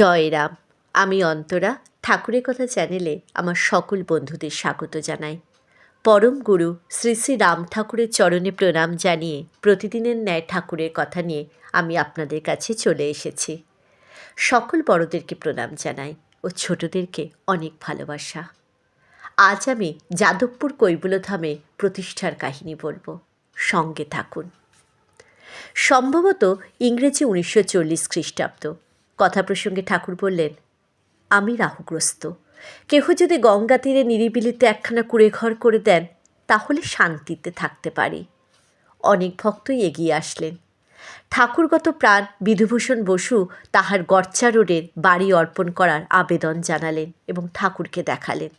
জয় রাম আমি অন্তরা, ঠাকুরের কথা চ্যানেলে আমার সকল বন্ধুদের স্বাগত জানাই। পরম গুরু শ্রী শ্রী রাম ঠাকুরের চরণে প্রণাম জানিয়ে প্রতিদিনের ন্যায় ঠাকুরের কথা নিয়ে আমি আপনাদের কাছে চলে এসেছি। সকল বড়দেরকে প্রণাম জানাই ও ছোটদেরকে অনেক ভালোবাসা। আজ আমি যাদবপুর কৈবল্যধামে প্রতিষ্ঠার কাহিনী বলব। সঙ্গে থাকুন। সম্ভবত ইংরেজি উনিশশো চল্লিশ খ্রিস্টাব্দ। কথা প্রসঙ্গে ঠাকুর বললেন, আমি রাহুগ্রস্ত। কেহ যদি গঙ্গা তীরে নিরিবিলিতে একখানা কুড়ে ঘর করে দেন, তাহলে শান্তিতে থাকতে পারি। অনেক ভক্তই এগিয়ে আসলেন। ঠাকুরগত প্রাণ বিধুভূষণ বসু তাহার গর্চা রোডের বাড়ি অর্পণ করার আবেদন জানালেন এবং ঠাকুরকে দেখালেন।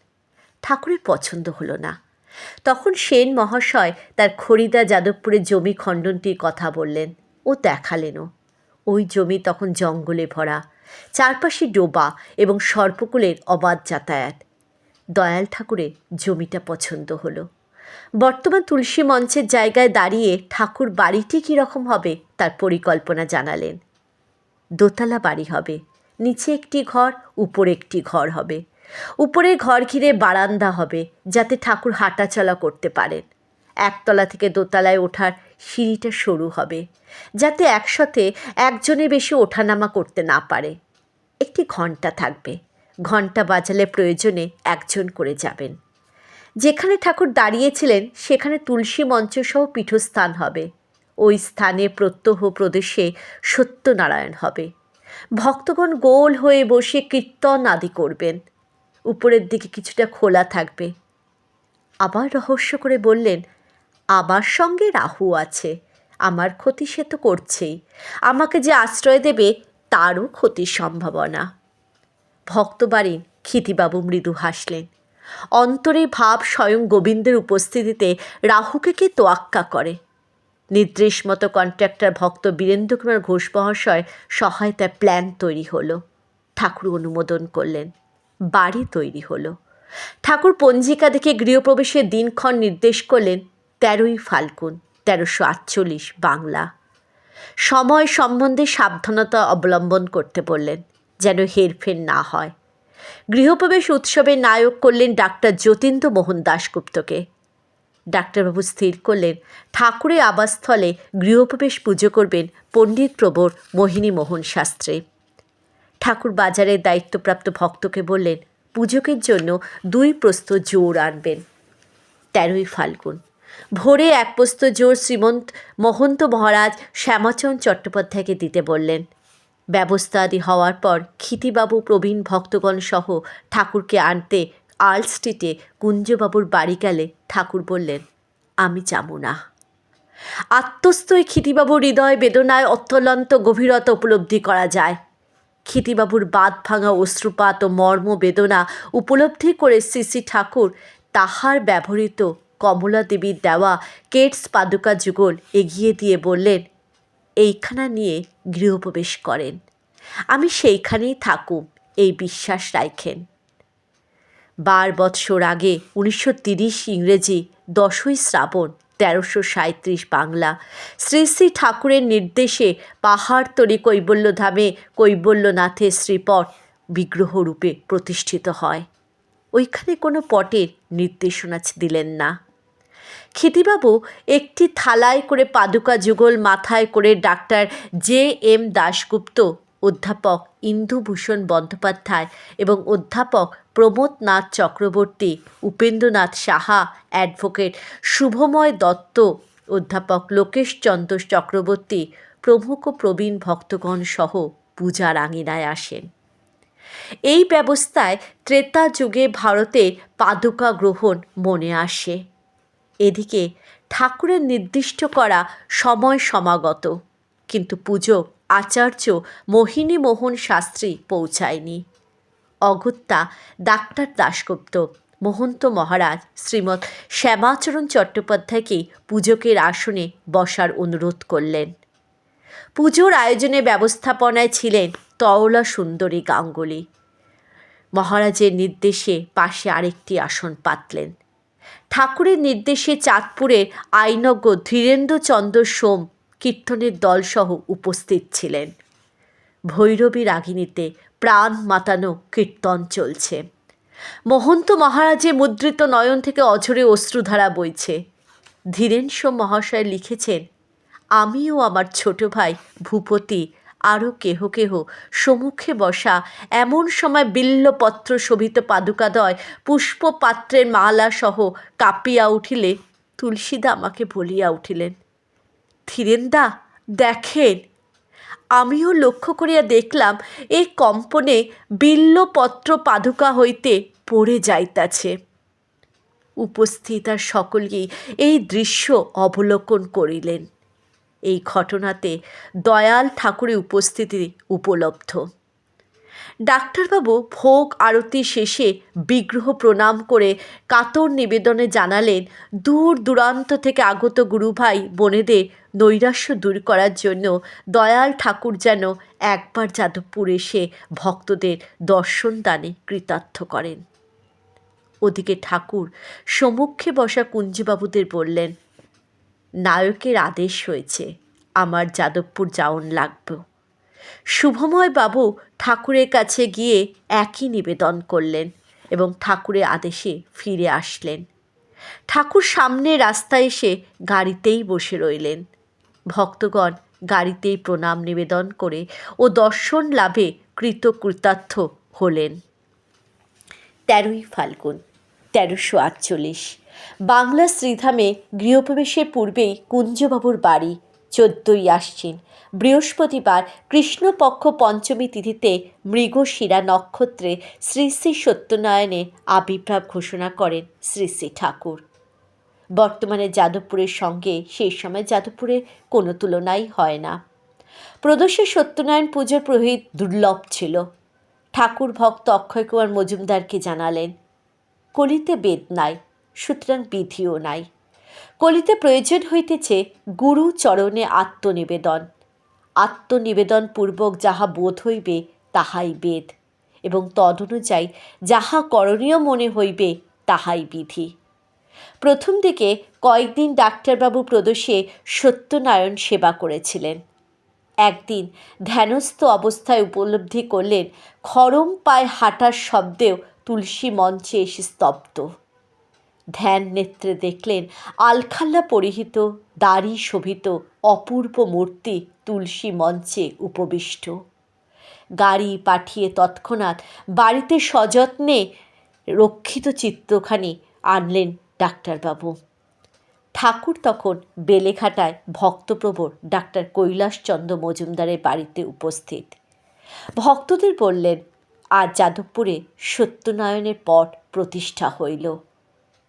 ঠাকুরের পছন্দ হলো না। তখন সেন মহাশয় তার খরিদা যাদবপুরের জমি খণ্ডনটির কথা বললেন ও দেখালেনও। ওই জমি তখন জঙ্গলে ভরা, চারপাশে ডোবা এবং সর্পকুলের অবাধ যাতায়াত। দয়াল ঠাকুরের জমিটা পছন্দ হলো। বর্তমান তুলসী মঞ্চের জায়গায় দাঁড়িয়ে ঠাকুর বাড়িটি কীরকম হবে তার পরিকল্পনা জানালেন। দোতলা বাড়ি হবে, নিচে একটি ঘর, উপরে একটি ঘর হবে। উপরে ঘর ঘিরে বারান্দা হবে, যাতে ঠাকুর হাঁটাচলা করতে পারেন। একতলা থেকে দোতলায় ওঠার সিঁড়িটা সরু হবে, যাতে একসাথে একজনের বেশি ওঠানামা করতে না পারে। একটি ঘণ্টা থাকবে, ঘণ্টা বাজালে প্রয়োজনে একজন করে যাবেন। যেখানে ঠাকুর দাঁড়িয়েছিলেন, সেখানে তুলসী মঞ্চসহ পীঠস্থান হবে। ওই স্থানে প্রত্যহ প্রদেশে সত্যনারায়ণ হবে। ভক্তগণ গোল হয়ে বসে কীর্তন আদি করবেন। উপরের দিকে কিছুটা খোলা থাকবে। আবার রহস্য করে বললেন আমার সঙ্গে রাহু আছে। আমার ক্ষতি সে তো করছেই। আমাকে যে আশ্রয় দেবে, তারও ক্ষতির সম্ভাবনা। ভক্তবাড়ি ক্ষিতিবাবু মৃদু হাসলেন। অন্তরে ভাব স্বয়ং গোবিন্দের উপস্থিতিতে রাহুকে কে তোয়াক্কা করে? নির্দেশ মতো কন্ট্রাক্টর ভক্ত বীরেন্দ্র কুমার ঘোষ মহাশয় সহায়তায় প্ল্যান তৈরি হলো। ঠাকুর অনুমোদন করলেন। বাড়ি তৈরি হলো। ঠাকুর পঞ্জিকা দেখে গৃহপ্রবেশের দিনক্ষণ নির্দেশ করলেন। তেরোই ফাল্গুন, তেরোশো আটচল্লিশ বাংলা। সময় সম্বন্ধে সাবধানতা অবলম্বন করতে বললেন, যেন হেরফের না হয়। গৃহপ্রবেশ উৎসবে নায়ক করলেন ডাক্তার যতীন্দ্র মোহন দাশগুপ্তকে। ডাক্তারবাবু স্থির করলেন, ঠাকুরের আবাসস্থলে গৃহপ্রবেশ পুজো করবেন পণ্ডিত প্রবর মোহিনী মোহন শাস্ত্রী। ঠাকুর বাজারের দায়িত্বপ্রাপ্ত ভক্তকে বললেন, পুজোকের জন্য দুই প্রস্ত জোর আনবেন। তেরোই ফাল্গুন। ভোরে এক প্রস্ত জোর শ্রীমন্ত মহন্ত মহারাজ শ্যামাচরণ চট্টোপাধ্যায়কে দিতে বললেন। ব্যবস্থা আদি হওয়ার পর ক্ষিতিবাবু, প্রবীণ ভক্তগণ সহ ঠাকুরকে আনতে আর্ল স্ট্রিটে কুঞ্জবাবুর বাড়ি গেলে ঠাকুর বললেন, আমি যাব না আত্মস্থই ক্ষিতিবাবুর হৃদয় বেদনায় অত্যন্ত গভীরতা উপলব্ধি করা যায়। ক্ষিতিবাবুর বাদ ভাঙা অশ্রুপাত ও মর্ম বেদনা উপলব্ধি করে শ্রী শ্রী ঠাকুর তাহার ব্যবহৃত কমলা দেবীর দেওয়া কেটস পাদুকা যুগল এগিয়ে দিয়ে বললেন, এইখানা নিয়ে গৃহপ্রবেশ করেন। আমি সেইখানেই থাকুম, এই বিশ্বাস রাখেন বার বৎসর আগে উনিশশো তিরিশ ইংরেজি দশই শ্রাবণ তেরোশো সাঁত্রিশ বাংলা শ্রী শ্রী ঠাকুরের নির্দেশে পাহাড় পাহাড়তরি কৈবল্যধামে কৈবল্যনাথের শ্রীপট বিগ্রহরূপে প্রতিষ্ঠিত হয়। ওইখানে কোনো পটের নির্দেশনা দিলেন না। ক্ষিতিবাবু একটি থালায় করে পাদুকা যুগল মাথায় করে ডাক্তার জে এম দাশগুপ্ত, অধ্যাপক ইন্দুভূষণ বন্দ্যোপাধ্যায় এবং অধ্যাপক প্রমোদনাথ চক্রবর্তী, উপেন্দ্রনাথ সাহা, অ্যাডভোকেট শুভময় দত্ত, অধ্যাপক লোকেশচন্দ্র চক্রবর্তী, প্রমুখ প্রবীণ ভক্তগণ সহ পূজার আঙিনায় আসেন। এই ব্যবস্থায় ত্রেতা যুগে ভারতের পাদুকা গ্রহণ মনে আসে। এদিকে ঠাকুরের নির্দিষ্ট করা সময় সমাগত। কিন্তু পুজো, আচার্য, মোহিনী মোহন শাস্ত্রী পৌঁছায়নি। অগত্যা ডাক্তার দাশগুপ্ত, মহন্ত মহারাজ, শ্রীমৎ শ্যামাচরণ চট্টোপাধ্যায়কে পুজোকের আসনে বসার অনুরোধ করলেন। পুজোর আয়োজনে ব্যবস্থাপনায় ছিলেন তওলা সুন্দরী গাঙ্গুলি। মহারাজের নির্দেশে পাশে আরেকটি আসন পাতলেন। ঠাকুরের নির্দেশে চাঁদপুরে আইনজ্ঞ ধীরেন্দ্রচন্দ্র সোম কীর্তনের দলসহ উপস্থিত ছিলেন। ভৈরবী রাগিনীতে প্রাণ মাতানো কীর্তন চলছে। মহন্ত মহারাজের মুদ্রিত নয়ন থেকে অঝরে অশ্রুধারা বইছে। ধীরেন সোম মহাশয় লিখেছেন, আমিও আমার ছোট ভাই ভূপতি আরও কেহ কেহ সম্মুখে বসা এমন সময় বিল্লপত্র শোভিত পাদুকাদয় পুষ্পপাত্রের মালা সহ কাঁপিয়া উঠিলে তুলসীদা আমাকে বলিয়া উঠিলেন, ধীরেন্দা, দেখেন, আমিও লক্ষ্য করিয়া দেখলাম এই কম্পনে বিল্লপত্র পাদুকা হইতে পড়ে যাইতাছে। উপস্থিত আর সকলেই এই দৃশ্য অবলোকন করিলেন। এই ঘটনাতে দয়াল ঠাকুরের উপস্থিতি উপলব্ধ। ডাক্তারবাবু ভোগ আরতি শেষে বিগ্রহ প্রণাম করে কাতর নিবেদনে জানালেন, দূর দূরান্ত থেকে আগত গুরুভাই বোনেদের নৈরাশ্য দূর করার জন্য দয়াল ঠাকুর যেন একবার যাদবপুর এসে ভক্তদের দর্শন দানে কৃতার্থ করেন। ওদিকে ঠাকুর সম্মুখে বসা কুঞ্জবাবুদের বললেন নায়কের আদেশ হয়েছে, আমার যাদবপুর যাওন লাগবে। শুভময় বাবু ঠাকুরের কাছে গিয়ে একই নিবেদন করলেন এবং ঠাকুরের আদেশে ফিরে আসলেন। ঠাকুর সামনে রাস্তায় এসে গাড়িতেই বসে রইলেন। ভক্তগণ গাড়িতেই প্রণাম নিবেদন করে ও দর্শন লাভে কৃতকৃতার্থ হলেন। তেরোই ফাল্গুন, তেরোশো আটচল্লিশ। বাংলা শ্রীধামে গৃহপ্রবেশের পূর্বেই কুঞ্জবাবুর বাড়ি, চোদ্দই আসছেন বৃহস্পতিবার কৃষ্ণপক্ষ পঞ্চমী তিথিতে মৃগশিরা নক্ষত্রে শ্রী শ্রী সত্যনারায়ণের আবির্ভাব ঘোষণা করেন শ্রী শ্রী ঠাকুর। বর্তমানে যাদবপুরের সঙ্গে সেই সময় যাদবপুরের কোনো তুলনাই হয় না। প্রদোষে সত্যনারায়ণ পুজোর প্রহিত দুর্লভ ছিল। ঠাকুর ভক্ত অক্ষয় কুমার মজুমদারকে জানালেন, কলিতে বেদ নাই সুতরাং বিধিও নাই। কলিতে প্রয়োজন হইতেছে গুরু চরণে আত্মনিবেদন। আত্মনিবেদন পূর্বক যাহা বোধ হইবে, তাহাই বেদ। এবং তদনুযায়ী যাহা করণীয় মনে হইবে, তাহাই বিধি। প্রথম দিকে কয়েকদিন ডাক্তারবাবু প্রদোষে সত্যনারায়ণ সেবা করেছিলেন। একদিন ধ্যানস্থ অবস্থায় উপলব্ধি করলেন খরম পায়ে হাঁটার শব্দেও তুলসী মঞ্চে এসে স্তব্ধ। ধ্যান নেত্রে দেখলেন আলখাল্লা পরিহিত, দাড়ি শোভিত, অপূর্ব মূর্তি তুলসী মঞ্চে উপবিষ্ট। গাড়ি পাঠিয়ে তৎক্ষণাৎ বাড়িতে সযত্নে রক্ষিত চিত্রখানি আনলেন ডাক্তারবাবু। ঠাকুর তখন বেলেঘাটায় ভক্তপ্রবর ডাক্তার কৈলাসচন্দ্র মজুমদারের বাড়িতে উপস্থিত। ভক্তদের বললেন, আজ যাদবপুরে সত্যনারায়ণের পট প্রতিষ্ঠা হইল।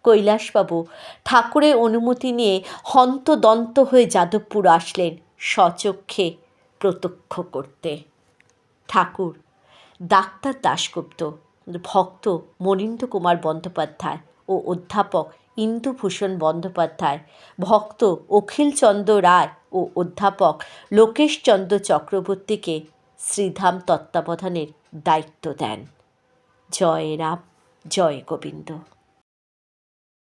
কৈলাসবাবু ঠাকুরের অনুমতি নিয়ে হন্তদন্ত হয়ে যাদবপুর আসলেন স্বচক্ষে প্রত্যক্ষ করতে। ঠাকুর, ডাক্তার দাশগুপ্ত, ভক্ত মনীন্দ্র কুমার বন্দ্যোপাধ্যায় ও অধ্যাপক ইন্দুভূষণ বন্দ্যোপাধ্যায়, ভক্ত অখিলচন্দ্র রায় ও অধ্যাপক লোকেশচন্দ্র চক্রবর্তীকে শ্রীধাম তত্ত্বাবধানের দায়িত্ব দেন। জয় রাম, জয় গোবিন্দ।